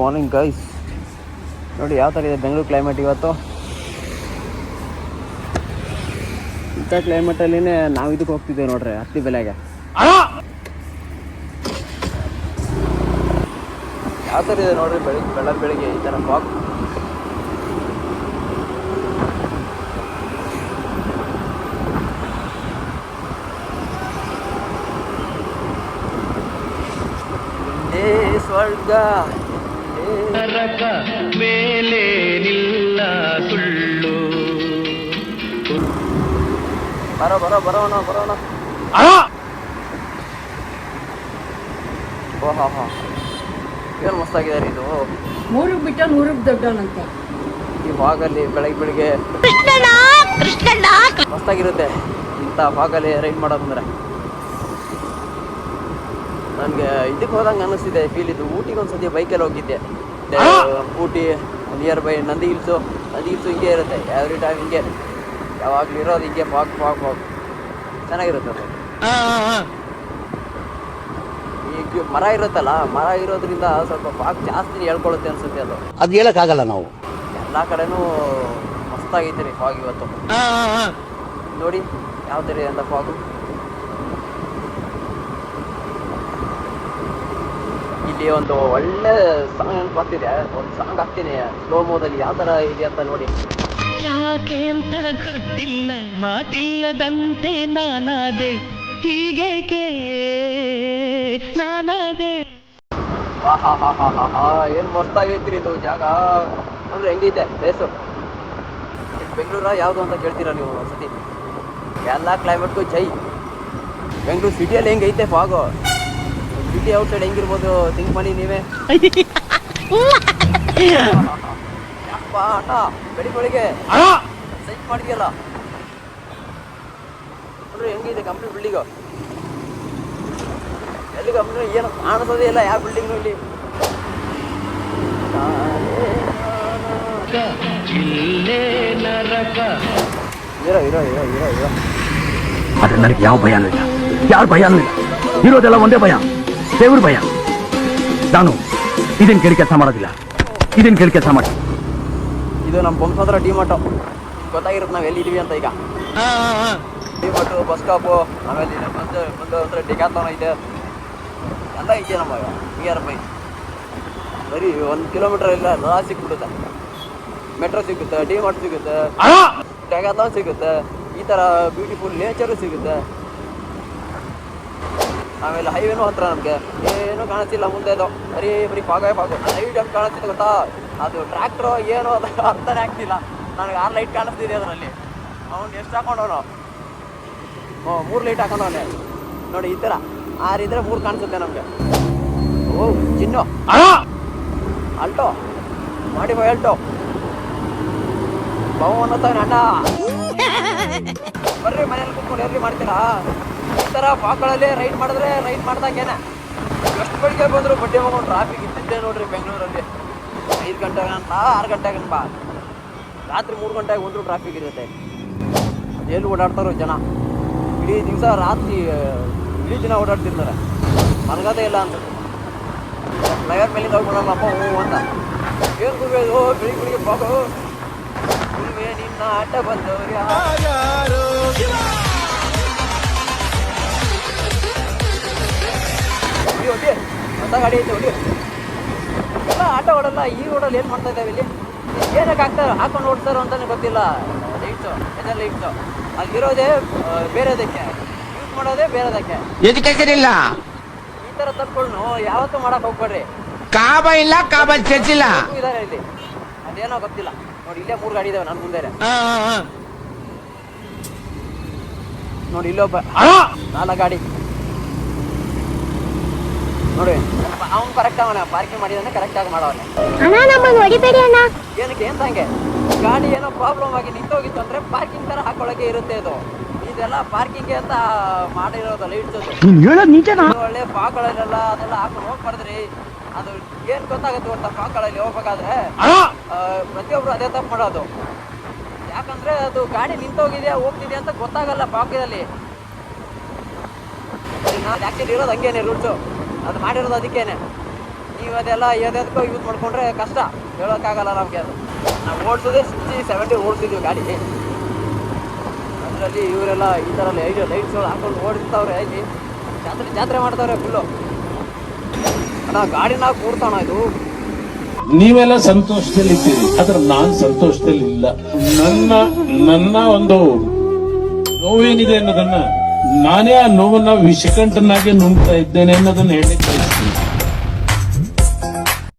Morning guys ನೋಡಿ, ಯಾವ ಥರ ಇದೆ ಬೆಂಗಳೂರು ಕ್ಲೈಮೇಟ್ ಇವತ್ತು? ಇಂಥ ಕ್ಲೈಮೇಟಲ್ಲಿನೇ ನಾವು ಇದಕ್ಕೆ ಹೋಗ್ತಿದ್ದೇವೆ ನೋಡ್ರಿ, ಹತ್ತಿ ಬೆಲೆಗೆ ಯಾವ ಥರ ಇದೆ ನೋಡ್ರಿ ಬೆಳಿಗ್ಗೆ ಬೆಳಗ್ಗೆ ಬೆಳಿಗ್ಗೆ ಈ ಥರ ಫಾಗ್ ಸ್ವರ್ಗ. ಮೇಲೆ ಮೇಲೇನಿಲ್ಲ ಸುಳ್ಳು. ಬರೋ ಬರೋ ಬರೋಣ ಬರೋಣ. ಓ ಹಾ ಹಾ. ಏನು ಮಸ್ತಾಗಿದೆ ರೀ ಇದು? ಮೂರು ಬಿಟ್ಟ ನೂರು ದೊಡ್ಡವನಂತೆ ಈ ಫಾಗಲ್ಲಿ ಬೆಳಗ್ಗೆ ಬೆಳಿಗ್ಗೆ ಮಸ್ತಾಗಿರುತ್ತೆ ಇಂಥ ಭಾಗಲ್ಲಿ ರೈಡ್ ಮಾಡೋದಂದ್ರೆ. ನನಗೆ ಇದಕ್ಕೆ ಹೋದಂಗೆ ಅನ್ನಿಸ್ತಿದೆ ಫೀಲ್ ಇದು. ಊಟಿಗೆ ಒಂದು ಸತಿ ಬೈಕಲ್ಲಿ ಹೋಗಿದ್ದೆ. Ooty near by Nandi hills Nandi hills ಹಿಂಗೆ ಇರುತ್ತೆ ಎವ್ರಿ ಟೈಮ್ ಹಿಂಗೆ. ಯಾವಾಗಲೂ ಇರೋದು ಹಿಂಗೆ ಫಾಗ್ ಫಾಗ್ ಫಾಗ್ ಚೆನ್ನಾಗಿರುತ್ತೆ ಅದು. ಈಗ ಮರ ಇರುತ್ತಲ್ಲ ಮರ ಇರೋದ್ರಿಂದ ಸ್ವಲ್ಪ ಫಾಗ್ ಜಾಸ್ತಿ ಹೇಳ್ಕೊಳ್ಳುತ್ತೆ ಅನ್ಸುತ್ತೆ ಅದು. ಅದು ಹೇಳಕ್ಕಾಗಲ್ಲ ನಾವು. ಎಲ್ಲ ಕಡೆನೂ ಮಸ್ತಾಗೈತೆ ರೀ ಫಾಗ್ ಇವತ್ತು. ನೋಡಿ ಯಾವ ಥರ ಇದೆ ಅಂತ ಫಾಗು ಇಲ್ಲಿ ಒಂದು ಒಳ್ಳೆ ಸಾಂಗ್ ಅಂತ ಬರ್ತಿದೆ. ಒಂದು ಸಾಂಗ್ ಹಾಕ್ತೀನಿ. ಸ್ಲೋ ಮೋದಲ್ಲಿ ಯಾವ ಥರ ಇದೆ ಅಂತ ನೋಡಿ. ಯಾಕೆ ಅಂತ ಗೊತ್ತಿಲ್ಲ. ಮಾತಿಲ್ಲದಂತೆ ನಾನಾದೆ. ಹೀಗೇಕೆ? ನಾನಾದೆ. ಏನು ಏನ್ ಮಸ್ತಾಗೈತ್ರಿ ಇದು ಜಾಗ. ಅಂದ್ರೆ ಹೆಂಗಿದೆ ಪ್ಲೇಸು ಬೆಂಗಳೂರ ಯಾವುದು ಅಂತ ಕೇಳ್ತೀರಾ ನೀವು ಒಂದ್ಸತಿ? ಎಲ್ಲ ಕ್ಲೈಮೇಟ್ಗೂ ಜೈ. ಬೆಂಗಳೂರು ಸಿಟಿಯಲ್ಲಿ ಹೆಂಗೈತೆ ಫಾಗು ಸಿಟಿ ಔಟ್ ಸೈಡ್ ಹೆಂಗಿರ್ಬೋದು? ಥಿಂಕ್ ಮಾಡಿ ನೀವೇ. ಯಪ್ಪ ಅಣ್ಣ ಬೆಳಿ ಬೆಳಿಗ್ಗೆ ಸೈಟ್ ಮಾಡಿದ್ಯಲ್ಲ ನೋಡ್ರಿ ಹೆಂಗಿದೆ ಕಂಪ್ನಿ ಬಿಲ್ಡಿಂಗು ಎಲ್ಲಿ ಕಂಪ್ನಿ ಏನು ಕಾಣಿಸೋದೇ ಇಲ್ಲ ಯಾವ ಬಿಲ್ಡಿಂಗ್ ಇಲ್ಲಿ. ಇರೋ ಇರೋ ಇರೋ ಇರೋ ಇರೋ. ಆದ್ರೆ ನನಗೆ ಯಾವ ಭಯನೂ ಇಲ್ಲ. ಯಾರು ಭಯನೂ ಇಲ್ಲ. ಇರೋದೆಲ್ಲ ಒಂದೇ ಭಯ. ದೇವ್ರ ಭಯ. ನಾನು ಇದನ್ ಕೇಳಿ ಕೆಲಸ ಮಾಡೋದಿಲ್ಲ. ಇದನ್ ಕೇಳಿ ಕೆಲಸ ಮಾಡಿ. ಇದು ನಮ್ಮ ಪಂಪ್ ಡಿ ಮಠ ಗೊತ್ತಾಗಿರುತ್ತೆ ನಾವು ಎಲ್ಲಿದ್ದೀವಿ ಅಂತ ಈಗ. ಡಿ ಮಠು ಬಸ್ ಸ್ಟಾಪು ಆಮೇಲೆ ಬಂದು ಬಂದು ಅಂದ್ರೆ ಡಿಗಾತನ ಇದೆ ಎಲ್ಲ ಐತೆ. ನಮ್ಮ ನಿಯರ್ ಬೈ. ಬರೀ ಒಂದು ಕಿಲೋಮೀಟರ್ ಇಲ್ಲ ಎಲ್ಲ ಸಿಕ್ಬಿಡುತ್ತೆ. ಮೆಟ್ರೋ ಸಿಗುತ್ತೆ ಡಿಮಾರ್ಟ್ ಸಿಗುತ್ತೆ. ಡೆಗಾತನ ಸಿಗುತ್ತೆ. ಈ ಥರ ಬ್ಯೂಟಿಫುಲ್ ನೇಚರ್ ಸಿಗುತ್ತೆ. ಆಮೇಲೆ ಹೈವೇನು ಹತ್ರ ನಮಗೆ. ಏನೂ ಕಾಣಿಸ್ತಿಲ್ಲ ಮುಂದೆ ಅದು. ಬರೀ ಬರೀ ಫಾಗೇ ಫಾಗು ಲೈಟ್ ಹಂಗೆ ಕಾಣಿಸ್ತಿಲ್ಲ ಗೊತ್ತಾ? ಅದು ಟ್ರ್ಯಾಕ್ಟ್ರು ಏನು ಅದು ಅರ್ಥನೇ ಆಗ್ತಿಲ್ಲ. ನನಗೆ ಆರು ಲೈಟ್ ಕಾಣಿಸ್ತಿದೆ ಅದರಲ್ಲಿ. ಅವ್ನು ಎಷ್ಟು ಹಾಕೊಂಡವನು? ಓ ಮೂರು ಲೈಟ್ ಹಾಕೊಂಡವನೆ. ನೋಡಿ ಈ ಥರ ಆರಿದ್ರೆ ಮೂರು ಕಾಣಿಸುತ್ತೆ ನಮಗೆ. ಓ ಚಿನ್ನು. ಅಲ್ಟೋ. ಮಾಡಿ ಬಾ ಅಲ್ಟೋ. ಬಾವು ಅನ್ನೋತಾನೆ ಅಣ್ಣ. ಬರ್ರಿ ಮನೇಲಿ ಕುತ್ಕೊಂಡು ಎಲ್ಲಿ ಮಾಡ್ತೀರಾ? ಈ ಥರ ರೈಡ್ ಮಾಡಿದ್ರೆ ರೈಡ್ ಮಾಡ್ದಾಗೇನೆ. ಎಷ್ಟು ಬೆಳಿಗ್ಗೆ ಬಂದರು ಬಡ್ಡಿ ಮಗು ಟ್ರಾಫಿಕ್ ಇದ್ದಿದ್ದೆ ನೋಡ್ರಿ ಬೆಂಗಳೂರಲ್ಲಿ. ಐದು ಗಂಟೆ ಅಂತ ಆರು ಗಂಟೆ ಗಂಟ ರಾತ್ರಿ ಮೂರು ಗಂಟೆಗೆ ಬಂದರೂ ಟ್ರಾಫಿಕ್ ಇರುತ್ತೆ. ಎಲ್ಲಿ ಓಡಾಡ್ತಾರೋ ಜನ. ಇಡೀ ದಿವಸ ರಾತ್ರಿ, ಇಡೀ ದಿನ ಓಡಾಡ್ತಿರ್ತಾರೆ. ಮಲಗೋದೇ ಇಲ್ಲ ಅಂತ ಫ್ಲೈವರ್ ಮೇಲೆ ಹೋಗಿ ನಮ್ಮಪ್ಪ ಹ್ಞೂ ಅಂತ. ಏನು ಗುರುವೇದು ಬೆಳಿಗ್ಗೆ ಬೆಳಿಗ್ಗೆ ಗುರುವೇ, ನಿನ್ನ ಆಟ ಬಂದವ್ರು ಹೊಸ ಗಾಡಿ ಐತೆ ಹೊಡಿ ಎಲ್ಲ ಆಟೋ ಓಡಲ್ಲ ಈ ರೋಡಲ್ಲಿ ಏನು ಮಾಡ್ತಾ ಇದ್ದಾವೆ ಇಲ್ಲಿ? ಏನಕ್ಕೆ ಹಾಕ್ತಾರೆ ಹಾಕೊಂಡು ಓಡ್ತಾರೋ ಅಂತಲೇ ಗೊತ್ತಿಲ್ಲ. ಲೈಟ್ಸು ಏನೇ ಲೈಟ್ಸು ಅಲ್ಲಿರೋದೇ ಬೇರೆದಕ್ಕೆ. ಯೂಸ್ ಮಾಡೋದೇ ಬೇರೆದಕ್ಕೆ. ಎಜುಕೇಶನ್ ಇಲ್ಲ ಈ ಥರ ತಪ್ಪುಗಳನ್ನು ಯಾವತ್ತೂ ಮಾಡಕ್ಕೆ ಹೋಗ್ಬೇಡ್ರಿ. ಕಾಬ ಇಲ್ಲ ಕಾಬ ಚರ್ಚಿಲ್ಲ ಇದಾರೆ ಇಲ್ಲಿ. ಅದೇನೋ ಗೊತ್ತಿಲ್ಲ. ನೋಡಿ ಇಲ್ಲೇ ಮೂರು ಗಾಡಿ ಇದಾವೆ ನನ್ನ ಮುಂದೆ ನೋಡಿ ಇಲ್ಲೊಬ್ಬ ನಾಲ್ಕು ಗಾಡಿ. ನೋಡಿ. ಅವ್ನು ಕರೆಕ್ಟ್ ಅವನ. ಪಾರ್ಕಿಂಗ್ ಮಾಡಿದಾನೆ ಕರೆಕ್ಟ್ ಆಗಿ ಮಾಡವನೆ. ಅಣ್ಣ ನಮ್ಮನ್ನು ಹೊಡಿಬೇಡಿ ಅಣ್ಣ. ಏನಕ್ಕೆ ಏನ್ ಹಂಗೆ ಗಾಡಿ ಏನೋ ಪ್ರಾಬ್ಲಮ್ ಆಗಿ ನಿಂತೋಗಿತ್ತು ಅಂದ್ರೆ ಪಾರ್ಕಿಂಗ್ ತರ ಹಾಕೊಳಕ್ಕೆ ಇರುತ್ತೆ ಇದು ಇದೆಲ್ಲ ಪಾರ್ಕಿಂಗ್ ಅಂತ ಮಾಡಿರೋದು ಲೈಟ್ಸ್ ನೀನ್ ಹೇಳೋದ್ ನಿಜನಾ? ಒಳ್ಳೆ ಪಾಕಗಳಲ್ಲೆಲ್ಲ ಅದೆಲ್ಲ ಹಾಕೊಂಡು ಹೋಗ್ಬಾರ್ದ್ರಿ. ಅದು ಏನ್ ಗೊತ್ತಾಗುತ್ತೆ ಗೊತ್ತಾ ಪಾಕಗಳಲ್ಲಿ ಹೋಗ್ಬೇಕಾದ್ರೆ? ಆ, ಪ್ರತಿಯೊಬ್ರು ಅದೇ ತಪ್ಪು ಮಾಡೋದು. ಯಾಕಂದ್ರೆ ಅದು ಗಾಡಿ ನಿಂತೋಗಿದೆ ಹೋಗ್ತಿದೆ ಅಂತ ಗೊತ್ತಾಗಲ್ಲ ಪಾಕದಲ್ಲಿ. ಆಕ್ಚುಲಿ ಇರೋದು ಹಂಗೇನೆ ರೂಲ್ಸು ಅದು ಮಾಡಿರೋದು ಅದಕ್ಕೇನೆ. ನೀವು ಅದೆಲ್ಲ ಏನೇದಕ್ಕೋ ಯೂಸ್ ಮಾಡ್ಕೊಂಡ್ರೆ ಕಷ್ಟ. ಹೇಳೋಕ್ಕಾಗಲ್ಲ ನಮಗೆ ಅದು. ನಾವು ಓಡಿಸೋದೇ ಸಿಕ್ಸ್ಟಿ ಸೆವೆಂಟಿ ಓಡಿಸಿದ್ವಿ ಗಾಡಿ. ಅದರಲ್ಲಿ ಇವರೆಲ್ಲ ಈ ಥರ ಲೈಟ್ ಲೈಟ್ಸ್ಗಳು ಹಾಕೊಂಡು ಓಡಿಸ್ತಾವ್ರೆ ಇಲ್ಲಿ ಜಾತ್ರೆ ಜಾತ್ರೆ ಮಾಡ್ತಾವ್ರೆ ಫುಲ್ಲು ಅಣ್ಣ ಗಾಡಿನ ಕೂಡ್ತಾಣ ಇದು. ನೀವೆಲ್ಲ ಸಂತೋಷದಲ್ಲಿದ್ದೀರಿ. ಆದ್ರೆ ನಾನು ಸಂತೋಷದಲ್ಲಿ ಇಲ್ಲ ನನ್ನ ನನ್ನ ಒಂದು ನೋವೇನಿದೆ ಅನ್ನೋದನ್ನ ನಾನೇ ಆ ನೋವನ್ನ ವಿಷಕಂಠನಾಗೆ ನುಂಗ್ತಾ ಇದ್ದೇನೆ ಅನ್ನೋದನ್ನ ಹೇಳಿದ್ದೆ.